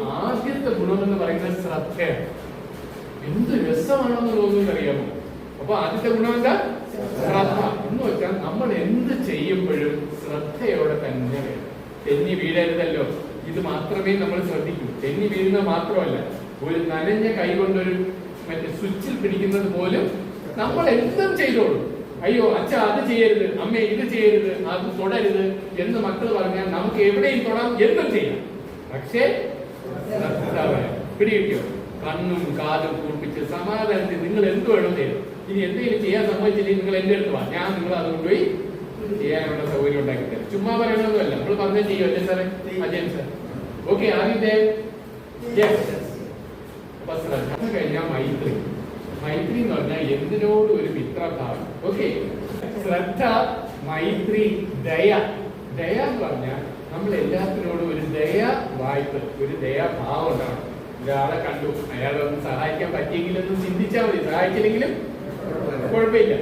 ആദ്യത്തെ ഗുണം എന്ന് പറയുന്നത് ശ്രദ്ധയാണ് എന്ത് രസമാണെന്ന് തോന്നുന്നു അറിയാമോ അപ്പൊ ആദ്യത്തെ ഗുണം എന്താ? ശ്രദ്ധ. എന്ന് വെച്ചാൽ നമ്മൾ എന്ത് ചെയ്യുമ്പോഴും ശ്രദ്ധയോടെ തന്നെ വേണം. തെന്നി വീഴരുതല്ലോ. ഇത് മാത്രമേ നമ്മൾ ശ്രദ്ധിക്കൂ. തെന്നി വീഴുന്ന മാത്രമല്ല ഒരു നനഞ്ഞ കൈ കൊണ്ടൊരു മറ്റേ സ്വിച്ചിൽ പിടിക്കുന്നത് പോലും നമ്മൾ എന്തും ചെയ്തോളൂ. അയ്യോ അച്ഛ അത് ചെയ്യരുത്. അമ്മ ഇത് ചെയ്യരുത്. അത് തൊടരുത് എന്ന് മക്കൾ പറഞ്ഞാൽ നമുക്ക് എവിടെയും തൊടാം എന്തും ചെയ്യാം. പക്ഷേ. പിടികിട്ടിയോ? കണ്ണും കാലും കൂർപ്പിച്ച് സമാധാനത്തിൽ നിങ്ങൾ എന്ത് വേണം ചെയ്യും ഇനി എന്തെങ്കിലും ചെയ്യാൻ സമ്മതിച്ചില്ലെങ്കിൽ നിങ്ങൾ എന്റെ അടുത്ത് വാ. ഞാൻ നിങ്ങൾ അത് കൊണ്ടുപോയി ചെയ്യാനുള്ള സൗകര്യം ഉണ്ടാക്കി തരാം. ചുമ്മാ പറയണമെന്നല്ല നമ്മൾ പറഞ്ഞു ചെയ്യോ? അല്ലേ സാറേ? അജയൻ സാർ. ഓക്കെ ആദ്യത്തെ. കഴിഞ്ഞാൽ മൈത്രി. മൈത്രി എന്ന് പറഞ്ഞാൽ എന്തിനോടും ഒരു മിത്രഭാവം ഓക്കെ. ശ്രദ്ധ മൈത്രി ദയ. ദയ എന്ന് പറഞ്ഞാൽ നമ്മൾ എല്ലാത്തിനോടും ഒരു ദയ വായ്പ ഒരു ദയാഭാവം ഉണ്ടാവണം ഒരാളെ കണ്ടു അയാളെ ഒന്ന് സഹായിക്കാൻ പറ്റിയെങ്കിലൊന്ന് ചിന്തിച്ചാൽ മതി. സഹായിച്ചില്ലെങ്കിലും കുഴപ്പമില്ല.